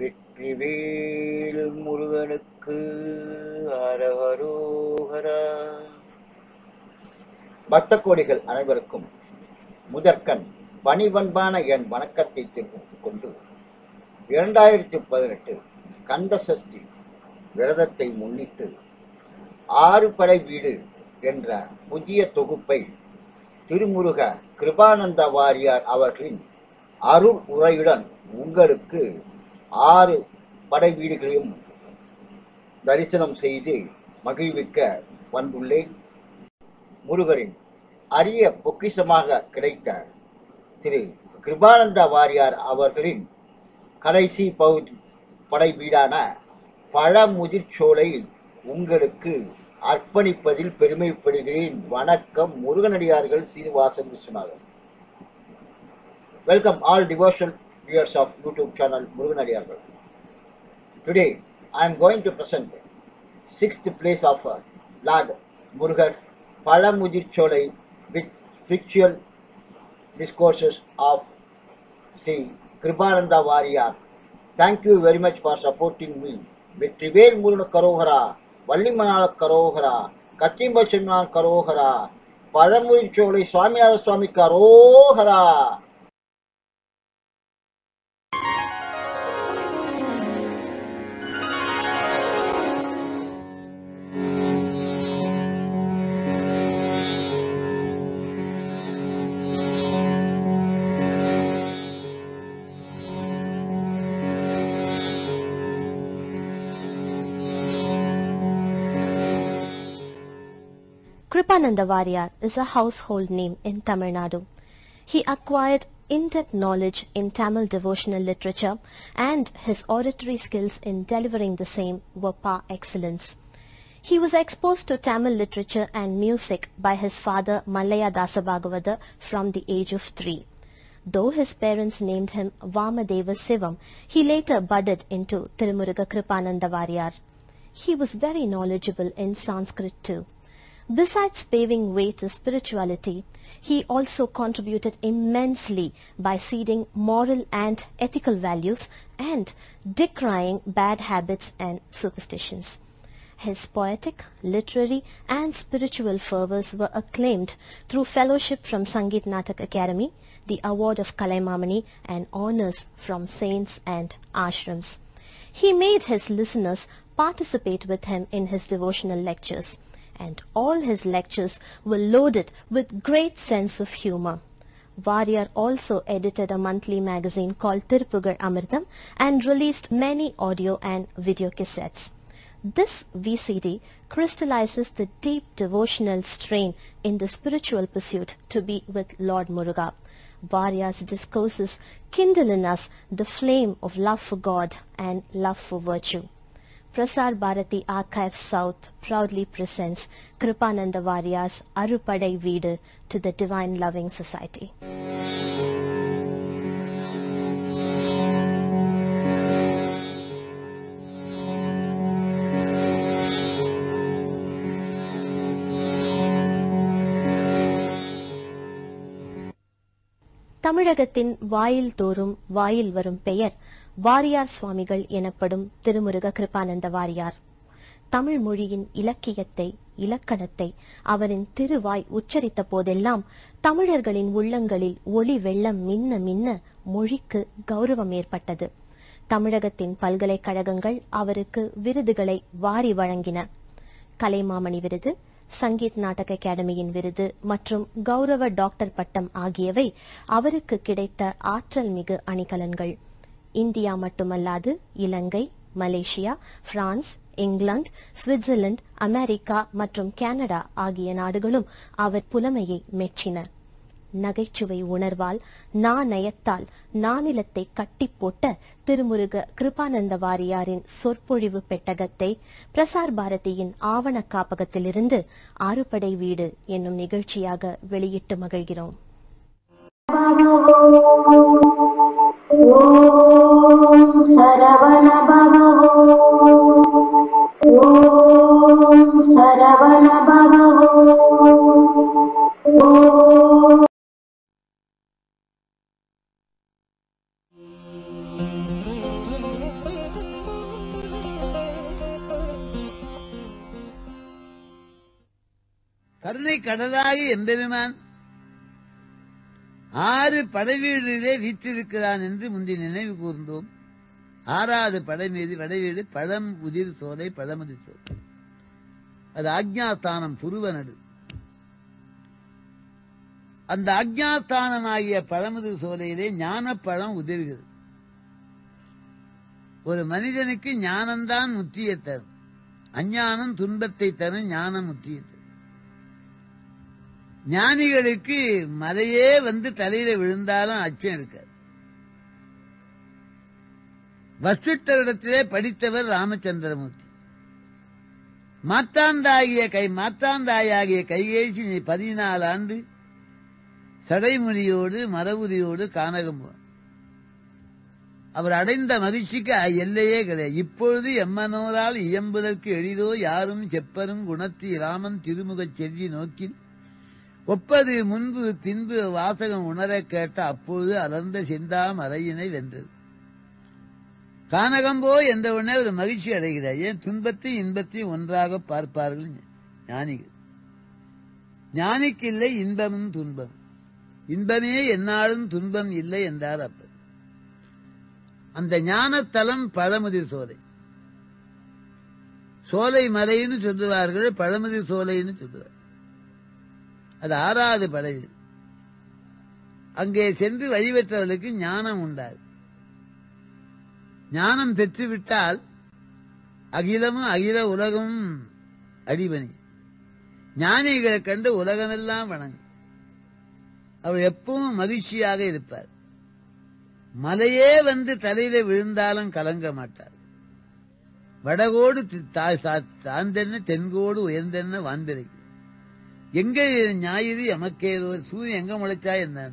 வெற்றிவேல் முருகனுக்கு அரஹரோஹரா பக்த கோடிகள் அனைவருக்கும் முதற்கண் பணிவன்பான என் வணக்கத்தை தெரிவித்துக் கொண்டு இரண்டாயிரத்தி பதினெட்டு கந்த சஷ்டி விரதத்தை முன்னிட்டு ஆறு படை வீடு என்ற புதிய தொகுப்பை திருமுருக கிருபானந்த வாரியார் அவர்களின் அருள் உரையுடன் உங்களுக்கு ஆறு படை வீடுகளையும் தரிசனம் செய்து மகிழ்விக்க வந்துள்ளேன். முருகரின் அரிய பொக்கிஷமாக கிடைத்த திரு கிருபானந்த வாரியார் அவர்களின் கடைசி பகுதி படை வீடான பழமுதிர்ச்சோலை உங்களுக்கு அர்ப்பணிப்பதில் பெருமைப்படுகிறேன். வணக்கம் முருகனடியார்கள் Srinivasan Viswanathan. Welcome all devotion viewers of YouTube channel Muruganadiyargal. Today I am going to present sixth place of Lord Murugar Palamujir Cholai with spiritual discourses of Sri Kribananda Variyar. Thank you very much for supporting me. Vetrivel முருகன கரோகரா வள்ளிமணால கரோகரா கச்சிம்ப சொன்னான் கரோகரா பழமுதிர் சோலை சுவாமிநாத சுவாமி கரோகரா Kripananda Variyar is a household name in Tamil Nadu. He acquired in-depth knowledge in Tamil devotional literature and his oratory skills in delivering the same were par excellence. He was exposed to Tamil literature and music by his father Malaya from the age of three. Though his parents named him Vamadeva Sivam, he later budded into Tirumuruga Kripananda Variyar. He was very knowledgeable in Sanskrit too. Besides paving way to spirituality, he also contributed immensely by seeding moral and ethical values and decrying bad habits and superstitions. His poetic, literary, and spiritual fervors were acclaimed through fellowship from Sangeet Natak Academy, the award of Kalaimamani, and honors from saints and ashrams. He made his listeners participate with him in his devotional lectures and all his lectures were loaded with great sense of humor. Variyar also edited a monthly magazine called Tirpugar Amritam and released many audio and video cassettes. This VCD crystallizes the deep devotional strain in the spiritual pursuit to be with Lord Muruga. Variyar's discourses kindle in us the flame of love for God and love for virtue. Prasar Bharati Archive South proudly presents Kripananda Varya's Arupadai Veedu to the Divine Loving Society. தமிழகத்தின் வாயில் தோறும் வாயில் வரும் பெயர் வாரியார் சுவாமிகள் எனப்படும் திருமுருக கிருபானந்த வாரியார். தமிழ் மொழியின் இலக்கியத்தை இலக்கணத்தை அவரின் திருவாய் உச்சரித்த போதெல்லாம் தமிழர்களின் உள்ளங்களில் ஒளி வெள்ளம் மின்ன மின்ன மொழிக்கு கௌரவம் ஏற்பட்டது. தமிழகத்தின் பல்கலைக்கழகங்கள் அவருக்கு விருதுகளை வாரி வழங்கின. கலைமாமணி விருது சங்கீத் நாடக அகாடமியின் விருது மற்றும் கௌரவ டாக்டர் பட்டம் ஆகியவை அவருக்கு கிடைத்த ஆற்றல் மிகு அணிகலன்கள். இந்தியா மட்டுமல்லாது Ilangai Malaysia France England Switzerland America மற்றும் கனடா ஆகிய நாடுகளும் அவர் புலமையை மெச்சின. நகைச்சுவை உணர்வால் நாணயத்தால் நானிலத்தை கட்டிப்போட்ட திருமுருக கிருபானந்த வாரியாரின் சொற்பொழிவு பெட்டகத்தை பிரசார் பாரதியின் ஆவண காப்பகத்திலிருந்து அறுபடை வீடு என்னும் நிகழ்ச்சியாக வெளியிட்டு மகிழ்கிறோம். ஓம் சரவண பவோ கடலாகி எம்பெருமான் ஆறு படைவீடுகளே வீற்றிருக்கிறான் என்று முந்தி நினைவு கூர்ந்தோம். ஆறாவது படை மீது படைவீடு பழம் உதிர் சோலை பழமுதிர் சோலை. அது ஆக்ஞாஸ்தானம் புருவனடு அந்த அஜ்ஞாஸ்தானமாகிய பழமுது சோலையிலே ஞானப்பழம் உதிர்கிறது. ஒரு மனிதனுக்கு ஞானம்தான் முத்தியை தரும் அஞ்ஞானம் துன்பத்தை தரும் ஞானம் முத்தியை தரும் ஞானிகளுக்கு மலையே வந்து தலையில விழுந்தாலும் அச்சம் இருக்காது. வசிஷ்டரிடத்திலே படித்தவர் ராமச்சந்திரமூர்த்தி. மாத்தாந்தாகிய கை மாத்தாந்தாயாகிய கைகேசி பதினாலு ஆண்டு சடைமொழியோடு மரபுரியோடு கானகம் அவர் அடைந்த மகிழ்ச்சிக்கு எல்லையே கிடையாது. இப்பொழுது எம்மனோரால் இயம்புதற்கு எளிதோ யாரும் செப்பரும் குணத்தி ராமன் திருமுகச் செல்வி நோக்கின் ஒப்பது முன்பு பின்பு வாசகம் உணரக் கேட்ட அப்போது அலர்ந்த சிந்தாம் அறையினை வென்றது. கானகம்போ என்ற உடனே ஒரு மகிழ்ச்சி அடைகிறார். ஏன்? துன்பத்தையும் இன்பத்தையும் ஒன்றாக பார்ப்பார்கள் ஞானிகள். ஞானிக்கு இல்லை இன்பமும் துன்பம். இன்பமே என்னாலும் துன்பம் இல்லை என்றார் அப்பர். அந்த ஞானத்தலம் பழமுதிர் சோலை. சோலை மலைன்னு சொல்லுவார்கள் பழமுதிர் சோலைன்னு சொல்லுவார். அது ஆறாவது படகு. அங்கே சென்று வழிபெற்றவர்களுக்கு ஞானம் உண்டாது. ஞானம் பெற்றுவிட்டால் அகிலமும் அகில உலகமும் அடிபணி. ஞானிகளை கண்டு உலகமெல்லாம் வணங்கும். அவர் எப்பவும் மகிழ்ச்சியாக இருப்பார். மலையே வந்து தலையில விழுந்தாலும் கலங்க மாட்டார். வடகோடு தி- தாழ்ந்தென்ன தென்கோடு உயர்ந்தென்ன வாழ்ந்திருக்கும் எங்க ஞாயிறு எமக்கேதோ சூரியன் எங்க முளைச்சா என்ன?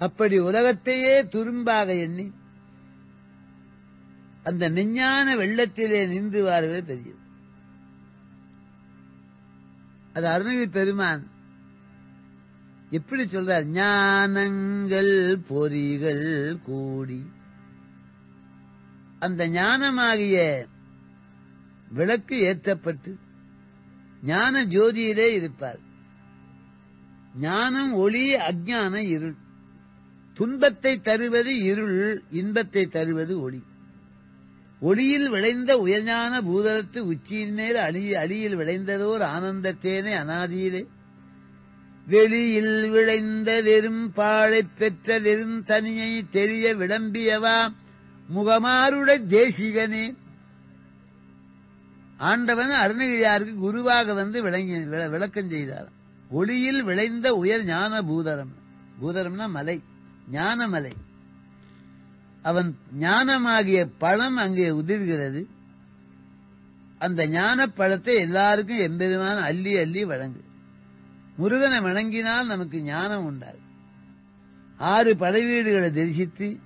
அப்படி உலகத்தையே துரும்பாக எண்ணி அந்த மெஞ்ஞான வெள்ளத்திலே நீந்துவார்கள் தெரியும் அது அருணகிரி பெருமான் எப்படி சொல்றார்? ஞானங்கள் பொறிகள் கூடி அந்த ஞானமாகிய விளக்கு ஏற்றப்பட்டு ஞான ஜோதியிலே இருப்பார். ஞானம் ஒளி அஜான இருள். துன்பத்தை தருவது இருள் இன்பத்தை தருவது ஒளி. ஒளியில் விளைந்த உயர்ஞான பூதலத்து உச்சியின் மேல் அழி அழியில் விளைந்ததோர் ஆனந்தத்தேனே அனாதியிலே. வெளியில் விளைந்த வெறும் பாழை பெற்ற வெறும் தனியை தெரிய விளம்பியவா முகமாருட தேசிகனே. ஆண்டவன் அருணகிரியாருக்கு குருவாக வந்து விளங்கி விள- விளக்கம் செய்தார். ஒளியில் விளைந்த உயர் ஞான பூதரம் பூதரம்னா மலை. ஞானமலை. அவன் ஞானமாகிய பழம் அங்கே உதிர்கிறது. அந்த ஞான பழத்தை எல்லாருக்கும் எம்பெருமான அள்ளி அள்ளி வழங்கு. முருகனை வணங்கினால் நமக்கு ஞானம் உண்டாது ஆறு படைவீடுகளை தரிசித்து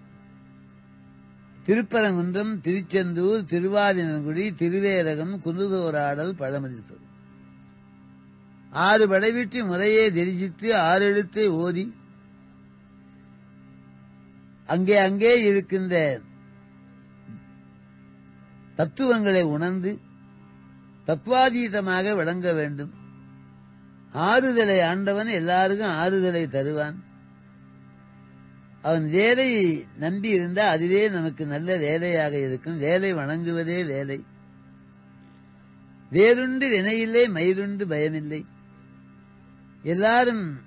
திருப்பரங்குன்றம் திருச்செந்தூர் திருவாதினங்குடி திருவேரகம் குருதோராடல் பழமதித்தூர். ஆறு படைவிட்டு முறையே தரிசித்து ஆறு எழுத்தை ஓதி அங்கே அங்கே இருக்கின்ற தத்துவங்களை உணர்ந்து தத்துவாதீதமாக விளங்க வேண்டும். ஆறுதலை ஆண்டவன் எல்லாருக்கும் ஆறுதலை தருவான். அவன் வேலை நம்பி இருந்தா அதுவே நமக்கு நல்ல வேலையாக இருக்கும். வேலை வணங்குவதே வேலை. வேறுண்டு வினையில்லை மயிலுண்டு பயமில்லை. எல்லாரும்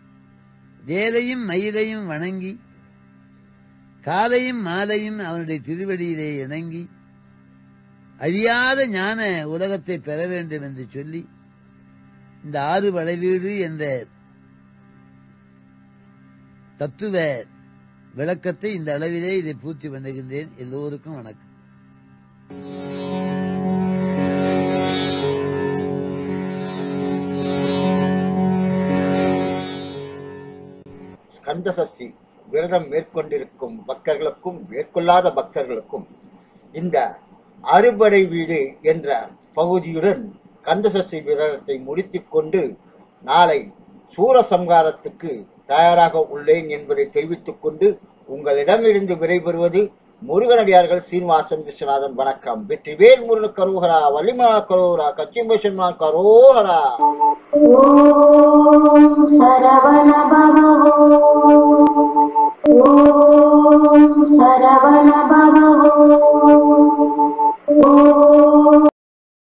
வேலையும் மயிலையும் வணங்கி காலையும் மாலையும் அவனுடைய திருவடியிலே இணங்கி அழியாத ஞான உலகத்தை பெற வேண்டும் என்று சொல்லி இந்த ஆறு வளைவீடு என்ற தத்துவ விளக்கத்தை இந்த அளவிலே இதை பூர்த்தி பண்ணுகின்றேன். எல்லோருக்கும் வணக்கம். கந்தசஷ்டி விரதம் மேற்கொண்டிருக்கும் பக்தர்களுக்கும் மேற்கொள்ளாத பக்தர்களுக்கும் இந்த அறுபடை வீடு என்ற பகுதியுடன் கந்தசஷ்டி விரதத்தை முடித்துக் கொண்டு நாளை சூரசம்காரத்துக்கு தயாராக உள்ளேன் என்பதை தெரிவித்துக் கொண்டு உங்களிடமிருந்து விடைபெறுவது முருகனடியார்கள் சீனிவாசன் விஸ்வநாதன். வணக்கம். வெற்றிவேல் முருகனு கரோகரா வலிமா கரோகரா கச்சிம்பா கரோகரா. சரவண பவோ